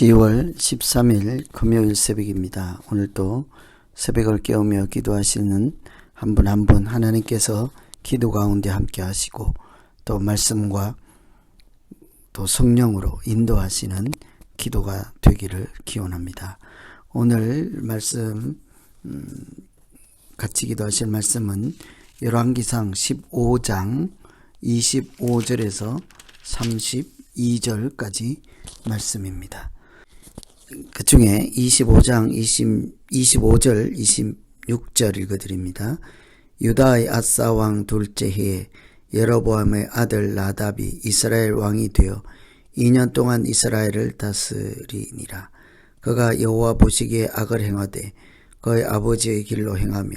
10월 13일 금요일 새벽입니다. 오늘도 새벽을 깨우며 기도하시는 한 분 한 분 하나님께서 기도 가운데 함께 하시고 또 말씀과 또 성령으로 인도하시는 기도가 되기를 기원합니다. 오늘 말씀 음, 같이 기도하실 말씀은 열왕기상 15장 25절에서 32절까지 말씀입니다. 그 중에 25장 20, 25절 26절 읽어드립니다. 유다의 아싸 왕 둘째 해에 여로보암의 아들 나답이 이스라엘 왕이 되어 2년 동안 이스라엘을 다스리니라. 그가 여호와 보시기에 악을 행하되 그의 아버지의 길로 행하며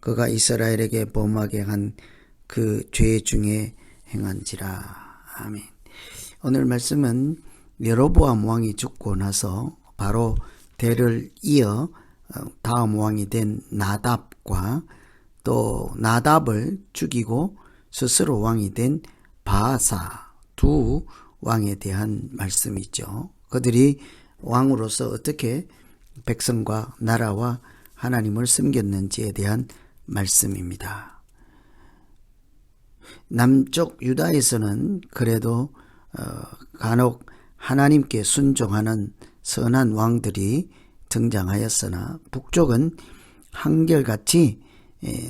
그가 이스라엘에게 범하게 한 그 죄 중에 행한지라. 아멘. 오늘 말씀은 여로보암 왕이 죽고 나서 바로 대를 이어 어, 다음 왕이 된 나답과 또 나답을 죽이고 스스로 왕이 된 바사 두 왕에 대한 말씀이죠. 그들이 왕으로서 어떻게 백성과 나라와 하나님을 섬겼는지에 대한 말씀입니다. 남쪽 유다에서는 그래도 어, 간혹 하나님께 순종하는 선한 왕들이 등장하였으나 북쪽은 한결같이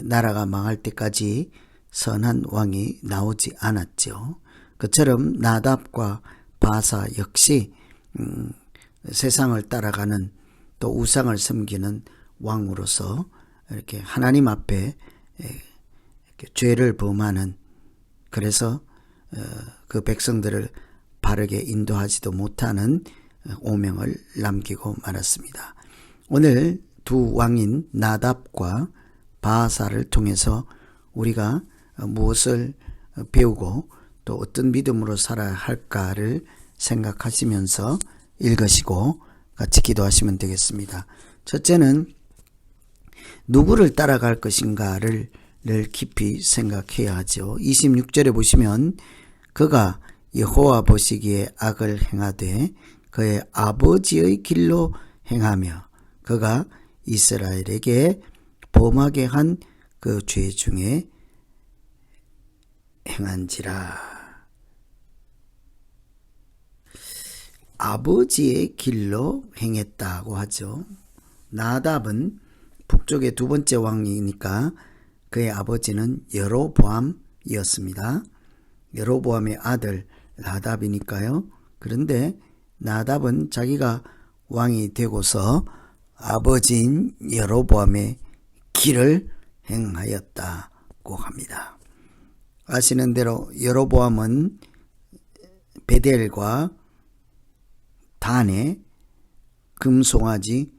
나라가 망할 때까지 선한 왕이 나오지 않았죠. 그처럼 나답과 바사 역시 음, 세상을 따라가는 또 우상을 섬기는 왕으로서 이렇게 하나님 앞에 이렇게 죄를 범하는 그래서 어, 그 백성들을 바르게 인도하지도 못하는 오명을 남기고 말았습니다. 오늘 두 왕인 나답과 바사를 통해서 우리가 무엇을 배우고 또 어떤 믿음으로 살아야 할까를 생각하시면서 읽으시고 같이 기도하시면 되겠습니다. 첫째는 누구를 따라갈 것인가를 깊이 생각해야 하죠. 26절에 보시면 그가 여호와 보시기에 악을 행하되 그의 아버지의 길로 행하며 그가 이스라엘에게 범하게 한 그 죄 중에 행한지라. 아버지의 길로 행했다고 하죠. 나답은 북쪽의 두 번째 왕이니까 그의 아버지는 여로보암이었습니다. 여로보암의 아들 나답이니까요. 그런데 나답은 자기가 왕이 되고서 아버지인 여로보암의 길을 행하였다고 합니다. 아시는 대로 여로보암은 베델과 단에 금송아지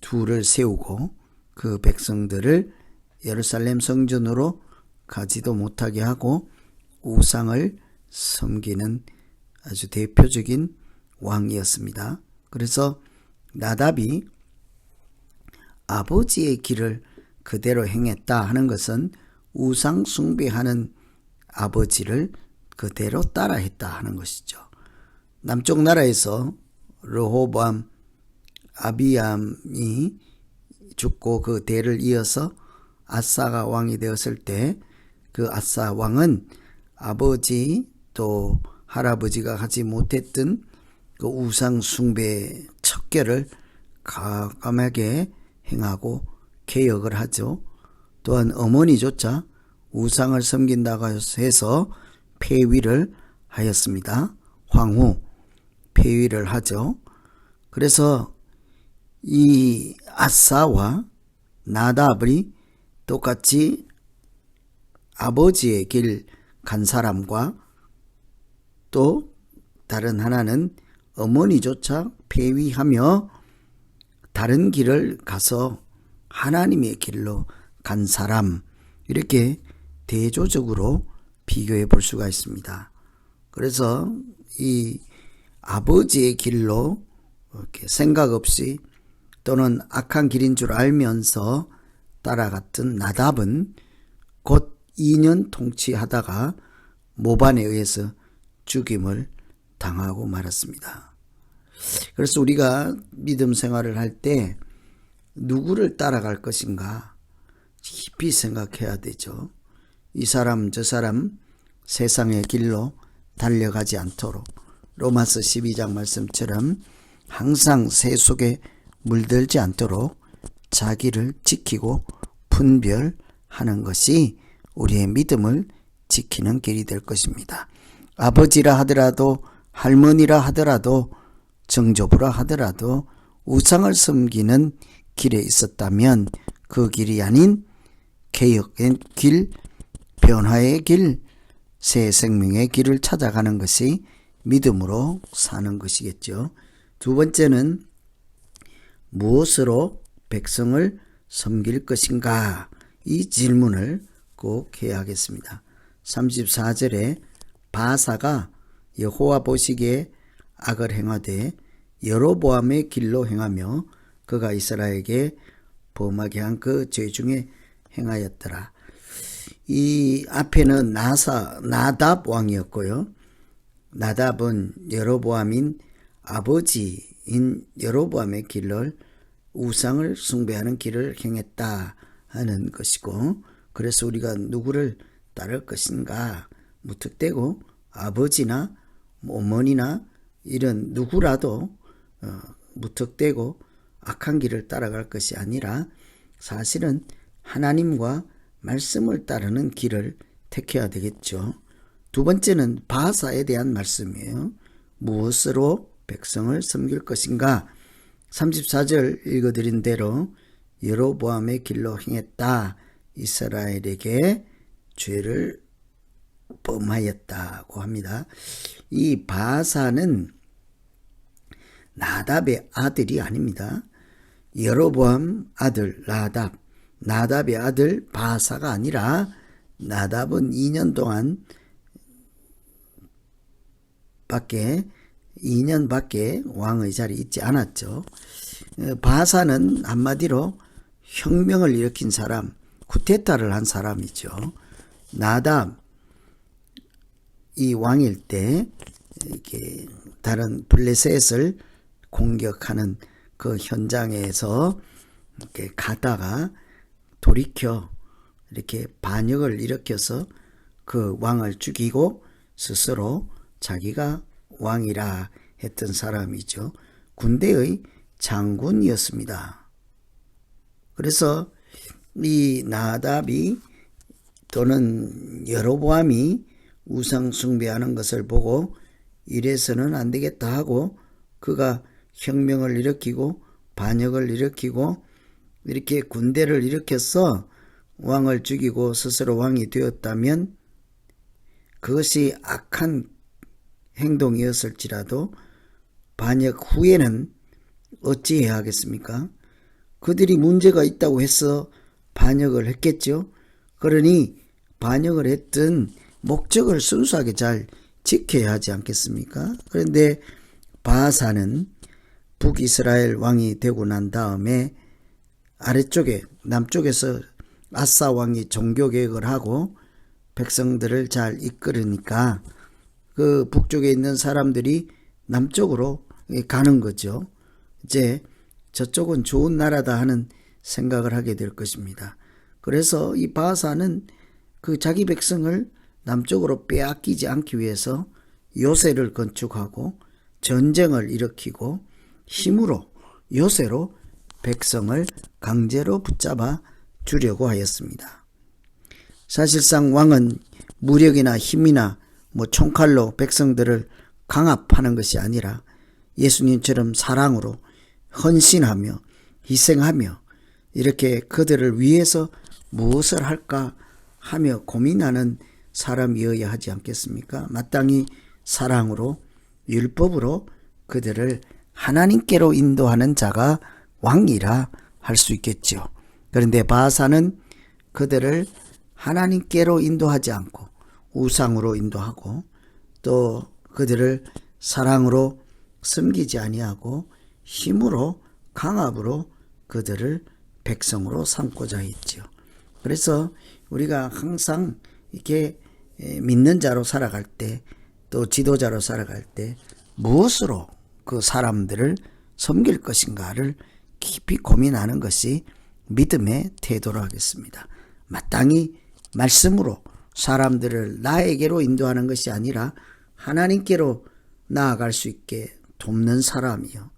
둘을 세우고 그 백성들을 예루살렘 성전으로 가지도 못하게 하고 우상을 섬기는 아주 대표적인 왕이었습니다. 그래서 나답이 아버지의 길을 그대로 행했다 하는 것은 우상 숭배하는 아버지를 그대로 따라했다 하는 것이죠. 남쪽 나라에서 르호밤 아비암이 죽고 그 대를 이어서 아사가 왕이 되었을 때 그 아사 왕은 아버지 또 할아버지가 하지 못했던 그 우상 숭배 척결을 가감하게 행하고 개혁을 하죠. 또한 어머니조차 우상을 섬긴다고 해서 폐위를 하였습니다. 황후 폐위를 하죠. 그래서 이 아사와 나답이 똑같이 아버지의 길 간 사람과 또 다른 하나는 어머니조차 폐위하며 다른 길을 가서 하나님의 길로 간 사람 이렇게 대조적으로 비교해 볼 수가 있습니다. 그래서 이 아버지의 길로 이렇게 생각 없이 또는 악한 길인 줄 알면서 따라갔던 나답은 곧 2년 통치하다가 모반에 의해서 죽임을 당하고 말았습니다. 그래서 우리가 믿음 생활을 할 때 누구를 따라갈 것인가 깊이 생각해야 되죠. 이 사람 저 사람 세상의 길로 달려가지 않도록 로마서 12장 말씀처럼 항상 새 속에 물들지 않도록 자기를 지키고 분별하는 것이 우리의 믿음을 지키는 길이 될 것입니다. 아버지라 하더라도 할머니라 하더라도 정조부라 하더라도 우상을 섬기는 길에 있었다면 그 길이 아닌 개혁의 길, 변화의 길, 새 생명의 길을 찾아가는 것이 믿음으로 사는 것이겠죠. 두 번째는 무엇으로 백성을 섬길 것인가? 이 질문을 꼭 해야 하겠습니다. 34절에 바사가 여호와 보시기에 악을 행하되 여로보암의 길로 행하며 그가 이스라엘에게 범하게 한 그 죄 중에 행하였더라. 이 앞에는 나사 나답 왕이었고요. 나답은 여로보암인 아버지인 여로보암의 길을 우상을 숭배하는 길을 행했다 하는 것이고 그래서 우리가 누구를 따를 것인가 무턱대고 아버지나 어머니나 이런 누구라도 어, 무턱대고 악한 길을 따라갈 것이 아니라 사실은 하나님과 말씀을 따르는 길을 택해야 되겠죠. 두 번째는 바사에 대한 말씀이에요. 무엇으로 백성을 섬길 것인가? 34절 읽어드린 대로 여로보암의 길로 행했다. 이스라엘에게 죄를 범하였다고 합니다. 이 바사는 나답의 아들이 아닙니다. 여로보암 아들 나답, 나답의 아들 바사가 아니라 나답은 2년 동안 밖에 2년 밖에 왕의 자리에 있지 않았죠. 어, 바사는 한마디로 혁명을 일으킨 사람, 쿠데타를 한 사람이죠. 나답 이 왕일 때 이렇게 다른 블레셋을 공격하는 그 현장에서 이렇게 가다가 돌이켜 이렇게 반역을 일으켜서 그 왕을 죽이고 스스로 자기가 왕이라 했던 사람이죠. 군대의 장군이었습니다. 그래서 이 나답이 또는 여로보암이 우상 숭배하는 것을 보고 이래서는 안 되겠다 하고 그가 혁명을 일으키고 반역을 일으키고 이렇게 군대를 일으켜서 왕을 죽이고 스스로 왕이 되었다면 그것이 악한 행동이었을지라도 반역 후에는 어찌해야 하겠습니까? 그들이 문제가 있다고 해서 반역을 했겠죠. 그러니 반역을 했던 목적을 순수하게 잘 지켜야 하지 않겠습니까? 그런데 바사는 북이스라엘 왕이 되고 난 다음에 아래쪽에 남쪽에서 아사 왕이 종교 개혁을 하고 백성들을 잘 이끌으니까 그 북쪽에 있는 사람들이 남쪽으로 가는 거죠. 이제 저쪽은 좋은 나라다 하는 생각을 하게 될 것입니다. 그래서 이 바사는 그 자기 백성을 남쪽으로 빼앗기지 않기 위해서 요새를 건축하고 전쟁을 일으키고 힘으로 요새로 백성을 강제로 붙잡아 주려고 하였습니다. 사실상 왕은 무력이나 힘이나 뭐 총칼로 백성들을 강압하는 것이 아니라 예수님처럼 사랑으로 헌신하며 희생하며 이렇게 그들을 위해서 무엇을 할까 하며 고민하는 사람이어야 하지 않겠습니까? 마땅히 사랑으로 율법으로 그들을 하나님께로 인도하는 자가 왕이라 할 수 있겠죠. 그런데 바사는 그들을 하나님께로 인도하지 않고 우상으로 인도하고 또 그들을 사랑으로 섬기지 아니하고 힘으로 강압으로 그들을 백성으로 삼고자 했죠. 그래서 우리가 항상 이렇게 믿는 자로 살아갈 때 또 지도자로 살아갈 때 무엇으로 그 사람들을 섬길 것인가를 깊이 고민하는 것이 믿음의 태도로 하겠습니다. 마땅히 말씀으로 사람들을 나에게로 인도하는 것이 아니라 하나님께로 나아갈 수 있게 돕는 사람이요.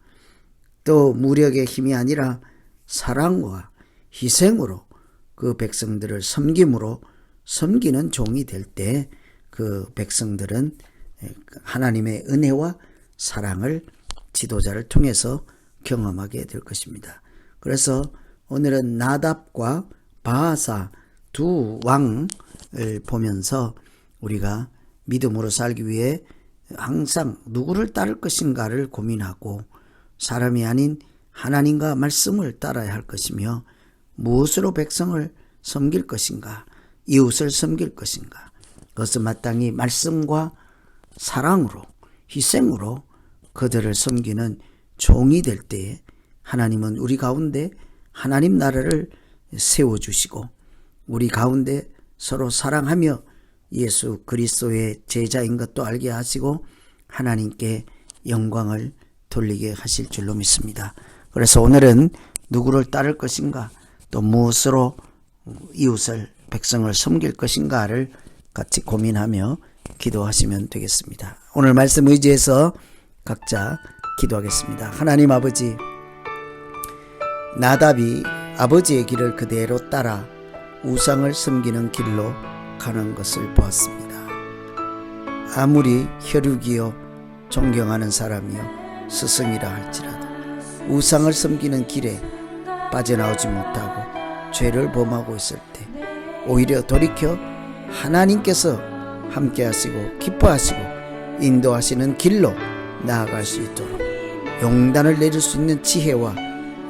또 무력의 힘이 아니라 사랑과 희생으로 그 백성들을 섬김으로 섬기는 종이 될 때 그 백성들은 하나님의 은혜와 사랑을 지도자를 통해서 경험하게 될 것입니다. 그래서 오늘은 나답과 바하사 두 왕을 보면서 우리가 믿음으로 살기 위해 항상 누구를 따를 것인가를 고민하고 사람이 아닌 하나님과 말씀을 따라야 할 것이며 무엇으로 백성을 섬길 것인가, 이웃을 섬길 것인가. 그것은 마땅히 말씀과 사랑으로, 희생으로 그들을 섬기는 종이 될 때에 하나님은 우리 가운데 하나님 나라를 세워주시고 우리 가운데 서로 사랑하며 예수 그리스도의 제자인 것도 알게 하시고 하나님께 영광을 돌리게 하실 줄로 믿습니다. 그래서 오늘은 누구를 따를 것인가 또 무엇으로 이웃을 백성을 섬길 것인가를 같이 고민하며 기도하시면 되겠습니다. 오늘 말씀 의지해서 각자 기도하겠습니다. 하나님 아버지 나답이 아버지의 길을 그대로 따라 우상을 섬기는 길로 가는 것을 보았습니다. 아무리 혈육이요 존경하는 사람이요 스승이라 할지라도 우상을 섬기는 길에 빠져나오지 못하고 죄를 범하고 있을 때 오히려 돌이켜 하나님께서 함께 하시고 기뻐하시고 인도하시는 길로 나아갈 수 있도록 용단을 내릴 수 있는 지혜와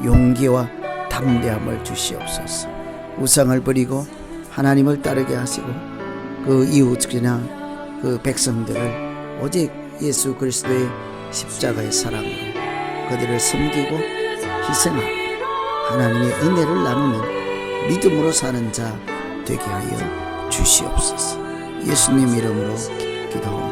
용기와 담대함을 주시옵소서. 우상을 버리고 하나님을 따르게 하시고 그 이웃이나 그 백성들을 오직 예수 그리스도의 십자가의 사랑으로 그들을 섬기고 희생하고 하나님의 은혜를 나누는 믿음으로 사는 자 되게 하여 주시옵소서. 예수님 이름으로 기도합니다.